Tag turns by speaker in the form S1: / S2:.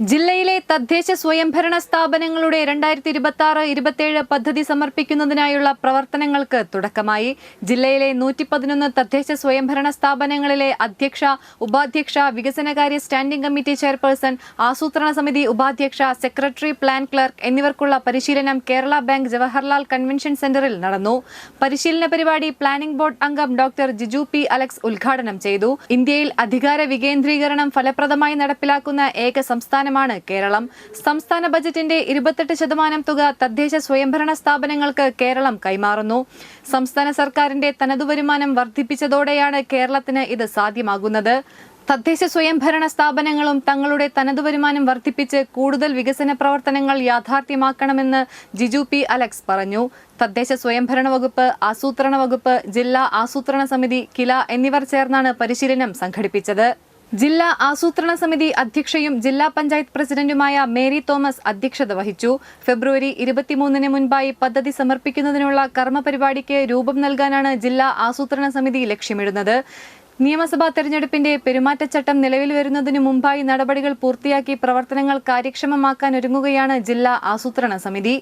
S1: ജില്ലയിലെ തദ്ദേശ സ്വയംഭരണ സ്ഥാപനങ്ങളുടെ രണ്ടായിരത്തി ഇരുപത്തി ആറ് ഇരുപത്തിയേഴ് പദ്ധതി സമർപ്പിക്കുന്നതിനായുള്ള പ്രവർത്തനങ്ങൾക്ക് തുടക്കമായി. ജില്ലയിലെ നൂറ്റി പതിനൊന്ന് തദ്ദേശ സ്വയംഭരണ സ്ഥാപനങ്ങളിലെ അധ്യക്ഷ ഉപാധ്യക്ഷ വികസനകാര്യ സ്റ്റാൻഡിംഗ് കമ്മിറ്റി ചെയർപേഴ്സൺ ആസൂത്രണ സമിതി ഉപാധ്യക്ഷ സെക്രട്ടറി പ്ലാൻ ക്ലർക്ക് എന്നിവർക്കുള്ള പരിശീലനം കേരള ബാങ്ക് ജവഹർലാൽ കൺവെൻഷൻ സെന്ററിൽ നടന്നു. പരിശീലന പരിപാടി പ്ലാനിംഗ് ബോർഡ് അംഗം ഡോക്ടർ ജിജു പി അലക്സ് ഉദ്ഘാടനം ചെയ്തു. ഇന്ത്യയിൽ അധികാര വികേന്ദ്രീകരണം ഫലപ്രദമായി നടപ്പിലാക്കുന്ന ഏക സംസ്ഥാനമാണ് കേരളം. സംസ്ഥാന ബജറ്റിന്റെ ഇരുപത്തെട്ട് ശതമാനം തുക തദ്ദേശ സ്വയംഭരണ സ്ഥാപനങ്ങൾക്ക് കേരളം കൈമാറുന്നു. സംസ്ഥാന സർക്കാരിന്റെ തനതു വരുമാനം വർദ്ധിപ്പിച്ചതോടെയാണ് കേരളത്തിന് ഇത് സാധ്യമാകുന്നത്. തദ്ദേശ സ്വയംഭരണ സ്ഥാപനങ്ങളും തങ്ങളുടെ തനതു വരുമാനം വർദ്ധിപ്പിച്ച് കൂടുതൽ വികസന പ്രവർത്തനങ്ങൾ യാഥാർത്ഥ്യമാക്കണമെന്ന് ജിജു പി അലക്സ് പറഞ്ഞു. തദ്ദേശ സ്വയംഭരണ വകുപ്പ് ആസൂത്രണ വകുപ്പ് ജില്ലാ ആസൂത്രണ സമിതി കില എന്നിവർ ചേർന്നാണ് പരിശീലനം സംഘടിപ്പിച്ചത്. ജില്ലാ ആസൂത്രണ സമിതി അധ്യക്ഷയും ജില്ലാ പഞ്ചായത്ത് പ്രസിഡന്റുമായ മേരി തോമസ് അധ്യക്ഷത വഹിച്ചു. ഫെബ്രുവരി ഇരുപത്തിമൂന്നിന് മുൻപായി പദ്ധതി സമർപ്പിക്കുന്നതിനുള്ള കർമ്മപരിപാടിക്ക് രൂപം നൽകാനാണ് ജില്ലാ ആസൂത്രണ സമിതി ലക്ഷ്യമിടുന്നത്. നിയമസഭാ തെരഞ്ഞെടുപ്പിന്റെ പെരുമാറ്റച്ചട്ടം നിലവിൽ വരുന്നതിനു മുമ്പായി നടപടികൾ പൂർത്തിയാക്കി പ്രവർത്തനങ്ങൾ കാര്യക്ഷമമാക്കാൻ ഒരുങ്ങുകയാണ് ജില്ലാ ആസൂത്രണ സമിതി.